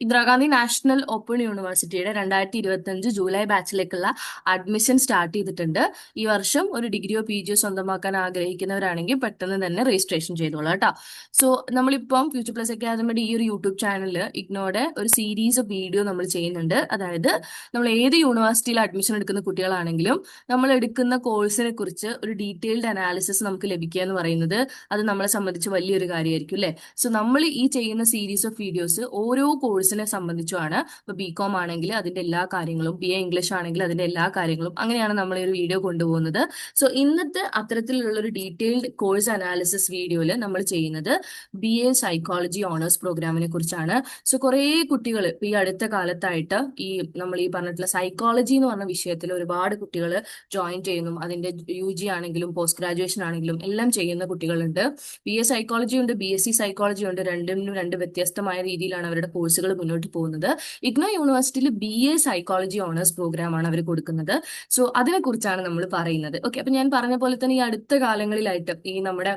Indira Gandhi national open യൂണിവേഴ്സിറ്റിയുടെ രണ്ടായിരത്തി ഇരുപത്തി അഞ്ച് ജൂലൈ ബാച്ചിലേക്കുള്ള അഡ്മിഷൻ സ്റ്റാർട്ട് ചെയ്തിട്ടുണ്ട്. ഈ വർഷം ഒരു ഡിഗ്രിയോ പി ജിയോ സ്വന്തമാക്കാൻ ആഗ്രഹിക്കുന്നവരാണെങ്കിൽ പെട്ടെന്ന് തന്നെ രജിസ്ട്രേഷൻ ചെയ്തോളാം കേട്ടോ. സോ നമ്മളിപ്പം ഫ്യൂച്ചർ പ്ലസ് അക്കാദമിയുടെ ഈ ഒരു യൂട്യൂബ് ചാനലിൽ ഇഗ്നോയുടെ ഒരു സീരീസ് ഓഫ് വീഡിയോ നമ്മൾ ചെയ്യുന്നുണ്ട്. അതായത് നമ്മൾ ഏത് യൂണിവേഴ്സിറ്റിയിൽ അഡ്മിഷൻ എടുക്കുന്ന കുട്ടികളാണെങ്കിലും നമ്മൾ എടുക്കുന്ന കോഴ്സിനെ കുറിച്ച് ഒരു ഡീറ്റെയിൽഡ് അനാലിസിസ് നമുക്ക് ലഭിക്കുക എന്ന് പറയുന്നത് അത് നമ്മളെ സംബന്ധിച്ച് വലിയൊരു കാര്യമായിരിക്കും അല്ലേ? സോ നമ്മൾ ഈ ചെയ്യുന്ന സീരീസ് ഓഫ് വീഡിയോസ് ഓരോ കോഴ്സിനെ സംബന്ധിച്ചുമാണ്. ഇപ്പൊ ബി കോം ആണെങ്കിൽ അതിന്റെ എല്ലാ കാര്യങ്ങളും ബി എ ഇംഗ്ലീഷ് ആണെങ്കിൽ അതിന്റെ എല്ലാ കാര്യങ്ങളും അങ്ങനെയാണ് നമ്മൾ ഈ ഒരു വീഡിയോ കൊണ്ടുപോകുന്നത്. സോ ഇന്നത്തെ അത്തരത്തിലുള്ള ഒരു ഡീറ്റെയിൽഡ് കോഴ്സ് അനാലിസിസ് വീഡിയോയിൽ നമ്മൾ ചെയ്യുന്നത് ബി എ സൈക്കോളജി ഓണേഴ്സ് പ്രോഗ്രാമിനെ കുറിച്ചാണ്. സോ കുറേ കുട്ടികൾ ഈ അടുത്ത കാലത്തായിട്ട് ഈ നമ്മൾ ഈ പറഞ്ഞിട്ടുള്ള സൈക്കോളജി എന്ന് പറഞ്ഞ വിഷയത്തിൽ ഒരുപാട് കുട്ടികൾ ജോയിൻ ചെയ്യുന്നു. അതിന്റെ യു ജി ആണെങ്കിലും പോസ്റ്റ് ഗ്രാജുവേഷൻ ആണെങ്കിലും എല്ലാം ചെയ്യുന്ന കുട്ടികളുണ്ട്. ബി എ സൈക്കോളജി ഉണ്ട് ബി എസ് സി സൈക്കോളജി ഉണ്ട്. രണ്ടിനും രണ്ട് വ്യത്യസ്തമായ രീതിയിലാണ് അവരുടെ കോഴ്സുകൾ മുന്നോട്ട് പോകുന്നത്. ഇഗ്നോ യൂണിവേഴ്സിറ്റിയിൽ B A psychology honours programme ആണ് അവർ കൊടുക്കുന്നത്. സോ അതിനെ കുറിച്ചാണ് നമ്മൾ പറയുന്നത്. ഓക്കെ അപ്പൊ ഞാൻ പറഞ്ഞ പോലെ തന്നെ ഈ അടുത്ത കാലങ്ങളിലായിട്ട് ഈ നമ്മുടെ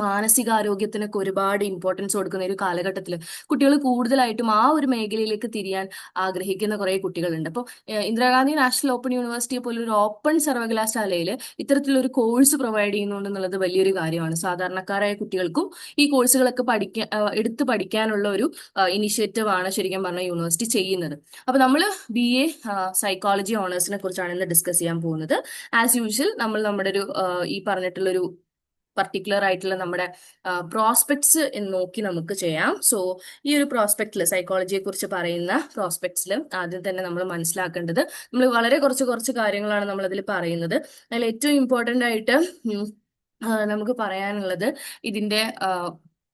മാനസികാരോഗ്യത്തിനൊക്കെ ഒരുപാട് ഇമ്പോർട്ടൻസ് കൊടുക്കുന്ന ഒരു കാലഘട്ടത്തിൽ കുട്ടികൾ കൂടുതലായിട്ടും ആ ഒരു മേഖലയിലേക്ക് തിരിയാൻ ആഗ്രഹിക്കുന്ന കുറേ കുട്ടികളുണ്ട്. അപ്പോൾ ഇന്ദിരാഗാന്ധി നാഷണൽ ഓപ്പൺ യൂണിവേഴ്സിറ്റിയെ പോലെ ഒരു ഓപ്പൺ സർവകലാശാലയിൽ ഇത്തരത്തിലൊരു കോഴ്സ് പ്രൊവൈഡ് ചെയ്യുന്നുണ്ട് എന്നുള്ളത് വലിയൊരു കാര്യമാണ്. സാധാരണക്കാരായ കുട്ടികൾക്കും ഈ കോഴ്സുകളൊക്കെ പഠിക്കാൻ എടുത്ത് പഠിക്കാനുള്ള ഒരു ഇനിഷ്യേറ്റീവ് ആണ് ശരിക്കും പറഞ്ഞ യൂണിവേഴ്സിറ്റി ചെയ്യുന്നത്. അപ്പൊ നമ്മൾ ബി എ സൈക്കോളജി ഓണേഴ്സിനെ കുറിച്ചാണ് ഇന്ന് ഡിസ്കസ് ചെയ്യാൻ പോകുന്നത്. ആസ് യൂഷ്വൽ നമ്മൾ നമ്മുടെ ഒരു ഈ പറഞ്ഞിട്ടുള്ള ഒരു പർട്ടിക്കുലർ ആയിട്ടുള്ള നമ്മുടെ പ്രോസ്പെക്ട്സ് നോക്കി നമുക്ക് ചെയ്യാം. സോ ഈ ഒരു പ്രോസ്പെക്റ്റിൽ സൈക്കോളജിയെ കുറിച്ച് പറയുന്ന പ്രോസ്പെക്ട്സിൽ ആദ്യം തന്നെ നമ്മൾ മനസ്സിലാക്കേണ്ടത് നമ്മൾ വളരെ കുറച്ച് കുറച്ച് കാര്യങ്ങളാണ് നമ്മൾ അതിൽ പറയുന്നത്. അതിൽ ഏറ്റവും ഇമ്പോർട്ടന്റ് ആയിട്ട് നമുക്ക് പറയാനുള്ളത് ഇതിന്റെ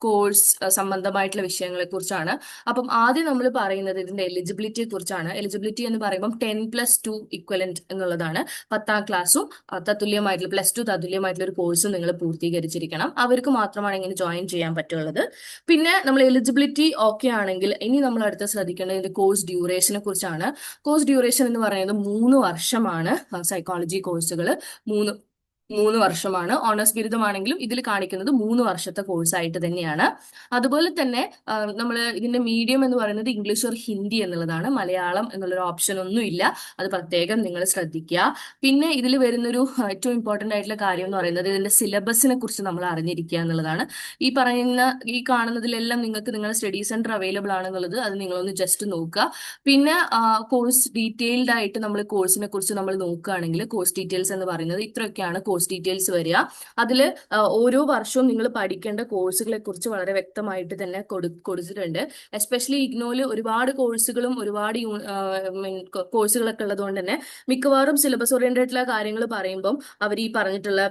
കോഴ്സ് സംബന്ധമായിട്ടുള്ള വിഷയങ്ങളെ കുറിച്ചാണ് അപ്പം ആദ്യം നമ്മൾ പറയുന്നത് ഇതിന്റെ എലിജിബിലിറ്റിയെ കുറിച്ചാണ് എലിജിബിലിറ്റി എന്ന് പറയുമ്പോൾ ടെൻ പ്ലസ് ടു ഇക്വലന്റ് എന്നുള്ളതാണ്. പത്താം ക്ലാസ്സും തത്തുല്യമായിട്ടുള്ള പ്ലസ് ടു തത്തുല്യമായിട്ടുള്ള ഒരു കോഴ്സും നിങ്ങൾ പൂർത്തീകരിച്ചിരിക്കണം. അവർക്ക് മാത്രമാണ് ഇങ്ങനെ ജോയിൻ ചെയ്യാൻ പറ്റുള്ളത്. പിന്നെ നമ്മൾ എലിജിബിലിറ്റി ഓക്കെ ആണെങ്കിൽ ഇനി നമ്മൾ അടുത്ത് ശ്രദ്ധിക്കേണ്ടത് ഇതിന്റെ കോഴ്സ് ഡ്യൂറേഷനെ കുറിച്ചാണ് കോഴ്സ് ഡ്യൂറേഷൻ എന്ന് പറയുന്നത് മൂന്ന് വർഷമാണ് സൈക്കോളജി കോഴ്സുകൾ മൂന്ന് മൂന്ന് വർഷമാണ്. ഓണേഴ്സ് ബിരുദമാണെങ്കിലും ഇതിൽ കാണിക്കുന്നത് മൂന്ന് വർഷത്തെ കോഴ്സായിട്ട് തന്നെയാണ്. അതുപോലെ തന്നെ നമ്മൾ ഇതിന്റെ മീഡിയം എന്ന് പറയുന്നത് ഇംഗ്ലീഷ് ഓർ ഹിന്ദി എന്നുള്ളതാണ്. മലയാളം എന്നുള്ളൊരു ഓപ്ഷൻ ഒന്നും ഇല്ല. അത് പ്രത്യേകം നിങ്ങൾ ശ്രദ്ധിക്കുക. പിന്നെ ഇതിൽ വരുന്നൊരു ഏറ്റവും ഇമ്പോർട്ടന്റ് ആയിട്ടുള്ള കാര്യം എന്ന് പറയുന്നത് ഇതിന്റെ സിലബസിനെ കുറിച്ച് നമ്മൾ അറിഞ്ഞിരിക്കുക എന്നുള്ളതാണ്. ഈ പറയുന്ന ഈ കാണുന്നതിലെല്ലാം നിങ്ങൾക്ക് നിങ്ങളുടെ സ്റ്റഡി സെന്റർ അവൈലബിൾ ആണെന്നുള്ളത് അത് നിങ്ങളൊന്ന് ജസ്റ്റ് നോക്കുക. പിന്നെ കോഴ്സ് ഡീറ്റെയിൽഡ് ആയിട്ട് നമ്മൾ കോഴ്സിനെ കുറിച്ച് നമ്മൾ നോക്കുകയാണെങ്കിൽ കോഴ്സ് ഡീറ്റെയിൽസ് എന്ന് പറയുന്നത് ഇത്രയൊക്കെയാണ് ഡീറ്റെയിൽസ് വരിക. അതിൽ ഓരോ വർഷവും നിങ്ങൾ പഠിക്കേണ്ട കോഴ്സുകളെ കുറിച്ച് വളരെ വ്യക്തമായിട്ട് തന്നെ കൊടു കൊടുത്തിട്ടുണ്ട്. എസ്പെഷ്യലി ഇഗ്നോയിൽ ഒരുപാട് കോഴ്സുകളും ഒരുപാട് കോഴ്സുകളൊക്കെ ഉള്ളതുകൊണ്ട് തന്നെ മിക്കവാറും സിലബസ് ഓറിയന്റഡ് ആയിട്ടുള്ള കാര്യങ്ങൾ പറയുമ്പം അവർ ഈ പറഞ്ഞിട്ടുള്ള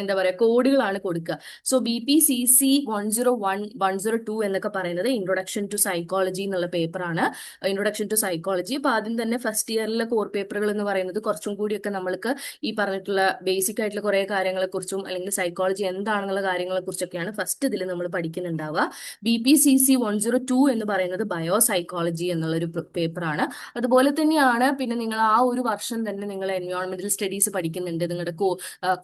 എന്താ പറയുക കോഡുകളാണ് കൊടുക്കുക. So B P C C one zero one one zero two എന്നൊക്കെ പറയുന്നത് ഇൻട്രൊഡക്ഷൻ ടു സൈക്കോളജി എന്നുള്ള പേപ്പറാണ് ഇൻട്രൊഡക്ഷൻ ടു സൈക്കോളജി അപ്പൊ ആദ്യം തന്നെ ഫസ്റ്റ് ഇയറിലെ കോർ പേപ്പറുകൾ എന്ന് പറയുന്നത് കുറച്ചും കൂടിയൊക്കെ നമ്മൾക്ക് ഈ പറഞ്ഞിട്ടുള്ള ബേസിക് ആയിട്ടുള്ള കുറെ കാര്യങ്ങളെ കുറിച്ചും അല്ലെങ്കിൽ സൈക്കോളജി എന്താണെന്നുള്ള കാര്യങ്ങളെ കുറിച്ചൊക്കെയാണ് ഫസ്റ്റ് ഇതിൽ നമ്മൾ പഠിക്കുന്നുണ്ടാവുക. B P C C one zero two എന്ന് പറയുന്നത് ബയോ സൈക്കോളജി എന്നുള്ളൊരു പേപ്പറാണ് അതുപോലെ തന്നെയാണ് പിന്നെ നിങ്ങൾ ആ ഒരു വർഷം തന്നെ നിങ്ങൾ എൻവയോൺമെന്റൽ സ്റ്റഡീസ് പഠിക്കുന്നുണ്ട്. നിങ്ങളുടെ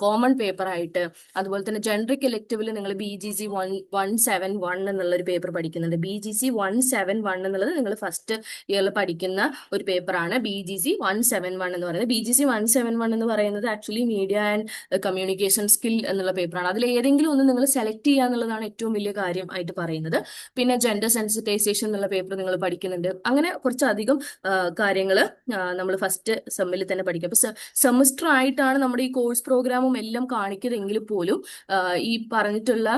കോമൺ പേപ്പർ ആയിട്ട് അതുപോലെ തന്നെ ജനറിക് ഇലക്റ്റീവിൽ നിങ്ങൾ B G C one one seven one എന്നുള്ള ഒരു പേപ്പർ പഠിക്കുന്നുണ്ട്. B G C one seven one എന്നുള്ളത് നിങ്ങൾ ഫസ്റ്റ് ഇയറിൽ പഠിക്കുന്ന ഒരു പേപ്പറാണ് B G C one seven one എന്ന് പറയുന്നത്. B G C one seven one എന്ന് പറയുന്നത് actually media and communication skill എന്നുള്ള പേപ്പറാണ് അതിൽ ഏതെങ്കിലും ഒന്ന് നിങ്ങൾ സെലക്ട് ചെയ്യുക എന്നുള്ളതാണ് ഏറ്റവും വലിയ കാര്യം ആയിട്ട് പറയുന്നത്. പിന്നെ ജെൻഡർ സെൻസിറ്റൈസേഷൻ എന്നുള്ള പേപ്പർ നിങ്ങൾ പഠിക്കുന്നുണ്ട്. അങ്ങനെ കുറച്ചധികം കാര്യങ്ങൾ നമ്മൾ ഫസ്റ്റ് സെമ്മിൽ തന്നെ പഠിക്കും. അപ്പൊ സെമിസ്റ്റർ ആയിട്ടാണ് നമ്മുടെ ഈ കോഴ്സ് പ്രോഗ്രാമും എല്ലാം കാണിക്കുന്നതെങ്കിൽ പോലും ഈ പറഞ്ഞിട്ടുള്ള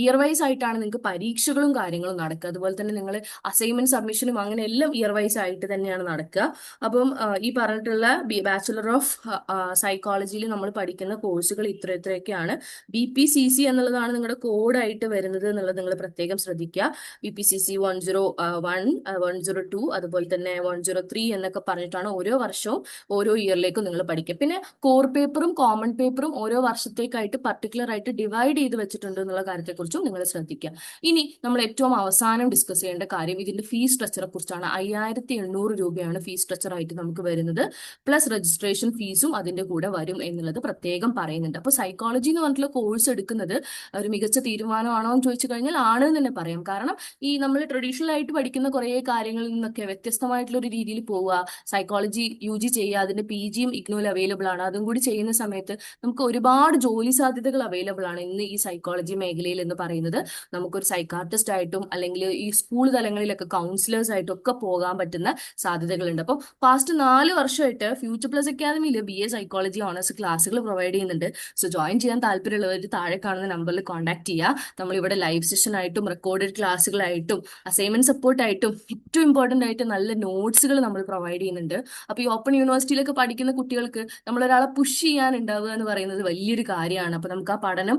ഇയർ വൈസ് ആയിട്ടാണ് നിങ്ങൾക്ക് പരീക്ഷകളും കാര്യങ്ങളും നടക്കുക. അതുപോലെ തന്നെ നിങ്ങൾ അസൈൻമെന്റ് സബ്മിഷനും അങ്ങനെ എല്ലാം ഇയർ വൈസ് ആയിട്ട് തന്നെയാണ് നടക്കുക. അപ്പം ഈ പറഞ്ഞിട്ടുള്ള ബാച്ചുലർ ഓഫ് സൈക്കോളജിയിൽ നമ്മൾ പഠിക്കുന്ന കോഴ്സുകൾ ഇത്ര ഇത്രയൊക്കെയാണ്. ബി പി സി സി എന്നുള്ളതാണ് നിങ്ങളുടെ കോഡായിട്ട് വരുന്നത് എന്നുള്ളത് നിങ്ങൾ പ്രത്യേകം ശ്രദ്ധിക്കുക. B P C C one zero one one zero two അതുപോലെ തന്നെ വൺ സീറോ ത്രീ എന്നൊക്കെ പറഞ്ഞിട്ടാണ് ഓരോ വർഷവും ഓരോ ഇയറിലേക്കും നിങ്ങൾ പഠിക്കുക. പിന്നെ കോർ പേപ്പറും കോമൺ പേപ്പറും ഓരോ വർഷത്തേക്കായിട്ട് പർട്ടിക്കുലർ ആയിട്ട് ഡിവൈഡ് ചെയ്ത് വെച്ചിട്ടുണ്ട് വെച്ചിട്ടുണ്ട് എന്നുള്ള കാര്യത്തെക്കുറിച്ചും നിങ്ങൾ ശ്രദ്ധിക്കുക. ഇനി നമ്മൾ ഏറ്റവും അവസാനം ഡിസ്കസ് ചെയ്യേണ്ട കാര്യം ഇതിന്റെ ഫീസ് സ്ട്രക്ചറെ കുറിച്ചാണ് അയ്യായിരത്തി എണ്ണൂറ് രൂപയാണ് ഫീസ് സ്ട്രക്ചർ ആയിട്ട് നമുക്ക് വരുന്നത്. പ്ലസ് രജിസ്ട്രേഷൻ ഫീസും അതിന്റെ കൂടെ വരും എന്നുള്ളത് പ്രത്യേകം പറയുന്നുണ്ട്. അപ്പോൾ സൈക്കോളജി എന്ന് പറഞ്ഞിട്ടുള്ള കോഴ്സ് എടുക്കുന്നത് ഒരു മികച്ച തീരുമാനമാണോ എന്ന് ചോദിച്ചു കഴിഞ്ഞാൽ ആണ് എന്ന് തന്നെ പറയാം. കാരണം ഈ നമ്മൾ ട്രഡീഷണൽ ആയിട്ട് പഠിക്കുന്ന കുറേ കാര്യങ്ങളിൽ നിന്നൊക്കെ വ്യത്യസ്തമായിട്ടുള്ള ഒരു രീതിയിൽ പോവുക. സൈക്കോളജി യു ജി ചെയ്യുക. അതിന്റെ പി ജിയും ഇഗ്നോയിൽ അവൈലബിൾ ആണ്. അതും കൂടി ചെയ്യുന്ന സമയത്ത് നമുക്ക് ഒരുപാട് ജോലി സാധ്യതകൾ അവൈലബിൾ ആണ്. ഇന്ന് ഈ സൈക്കോളജി മേഖലയിൽ എന്ന് പറയുന്നത് നമുക്കൊരു സൈക്കാർട്ടിസ്റ്റ് ആയിട്ടും അല്ലെങ്കിൽ ഈ സ്കൂൾ തലങ്ങളിലൊക്കെ കൗൺസിലേഴ്സ് ആയിട്ടും ഒക്കെ പോകാൻ പറ്റുന്ന സാധ്യതകളുണ്ട്. അപ്പോൾ പാസ്റ്റ് നാല് വർഷമായിട്ട് ഫ്യൂച്ചർ പ്ലസ് അക്കാദമിയിൽ ബി എ സൈക്കോളജി ഓണേഴ്സ് ക്ലാസ്സുകൾ പ്രൊവൈഡ് ചെയ്യുന്നുണ്ട്. സോ ജോയിൻ ചെയ്യാൻ താല്പര്യമുള്ളവർ താഴെ കാണുന്ന നമ്പറിൽ കോൺടാക്ട് ചെയ്യുക. നമ്മളിവിടെ ലൈവ് സെഷൻ ആയിട്ടും റെക്കോർഡഡ് ക്ലാസ്സുകളായിട്ടും അസൈൻമെന്റ് സപ്പോർട്ട് ആയിട്ടും ഏറ്റവും ഇമ്പോർട്ടന്റ് ആയിട്ട് നല്ല നോട്ട്സുകൾ നമ്മൾ പ്രൊവൈഡ് ചെയ്യുന്നുണ്ട്. അപ്പോൾ ഈ ഓപ്പൺ യൂണിവേഴ്സിറ്റിയിലൊക്കെ പഠിക്കുന്ന കുട്ടികൾക്ക് നമ്മളൊരാളെ പുഷ് ചെയ്യാനുണ്ടാവുക എന്ന് പറയുന്നത് വലിയൊരു കാര്യമാണ്. അപ്പോൾ നമുക്ക് ആ പഠനം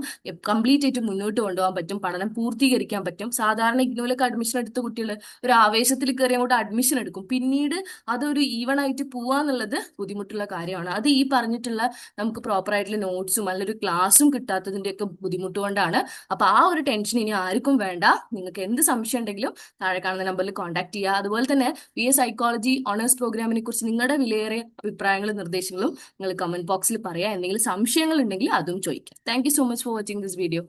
കംപ്ലീറ്റ് ആയിട്ട് മുന്നോട്ട് കൊണ്ടുപോകാൻ പറ്റും പഠനം പൂർത്തീകരിക്കാൻ പറ്റും. സാധാരണ ഇഗ്നോയിലൊക്കെ അഡ്മിഷൻ എടുത്ത കുട്ടികൾ ഒരു ആവേശത്തിൽ കയറി അങ്ങോട്ട് അഡ്മിഷൻ എടുക്കും. പിന്നീട് അതൊരു ഈവൺ ആയിട്ട് പോവാന്നുള്ളത് ബുദ്ധിമുട്ടുള്ള കാര്യമാണ്. അത് ഈ പറഞ്ഞിട്ടുള്ള നമുക്ക് പ്രോപ്പർ ആയിട്ടുള്ള നോട്ട്സും നല്ലൊരു ക്ലാസ്സും കിട്ടാത്തതിന്റെ ഒക്കെ ബുദ്ധിമുട്ട് കൊണ്ടാണ്. അപ്പൊ ആ ഒരു ടെൻഷൻ ഇനി ആർക്കും വേണ്ട. നിങ്ങൾക്ക് എന്ത് സംശയം ഉണ്ടെങ്കിലും താഴെ കാണുന്ന നമ്പറിൽ കോൺടാക്ട് ചെയ്യുക. അതുപോലെ തന്നെ ബി എ സൈക്കോളജി ഓണേഴ്സ് പ്രോഗ്രാമിനെ കുറിച്ച് നിങ്ങളുടെ വിലയേറിയ അഭിപ്രായങ്ങളും നിർദ്ദേശങ്ങളും നിങ്ങൾ കമന്റ് ബോക്സിൽ പറയാം. എന്തെങ്കിലും സംശയങ്ങൾ ഉണ്ടെങ്കിൽ അതും ചോദിക്കാം. Thank so much for watching this video